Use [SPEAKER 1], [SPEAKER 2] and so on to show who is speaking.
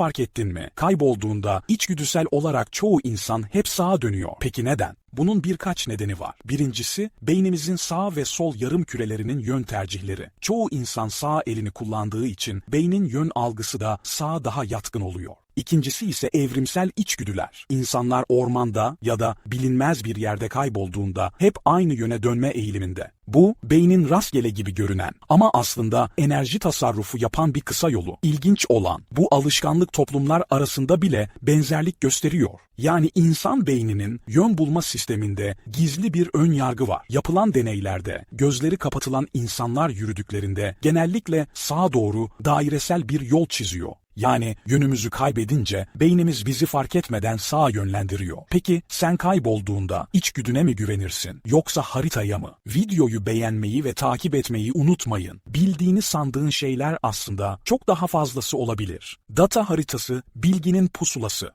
[SPEAKER 1] fark ettin mi? Kaybolduğunda içgüdüsel olarak çoğu insan hep sağa dönüyor. Peki neden? Bunun birkaç nedeni var. Birincisi, beynimizin sağ ve sol yarım kürelerinin yön tercihleri. Çoğu insan sağ elini kullandığı için beynin yön algısı da sağa daha yatkın oluyor. İkincisi ise evrimsel içgüdüler. İnsanlar ormanda ya da bilinmez bir yerde kaybolduğunda hep aynı yöne dönme eğiliminde. Bu, beynin rastgele gibi görünen ama aslında enerji tasarrufu yapan bir kısa yolu. İlginç olan, bu alışkanlık toplumlar arasında bile benzerlik gösteriyor. Yani insan beyninin yön bulma sisteminde gizli bir ön yargı var. Yapılan deneylerde gözleri kapatılan insanlar yürüdüklerinde genellikle sağa doğru dairesel bir yol çiziyor. Yani yönümüzü kaybedince beynimiz bizi fark etmeden sağa yönlendiriyor. Peki sen kaybolduğunda içgüdüne mi güvenirsin yoksa haritaya mı? Videoyu beğenmeyi ve takip etmeyi unutmayın. Bildiğini sandığın şeyler aslında çok daha fazlası olabilir. Data haritası bilginin pusulası.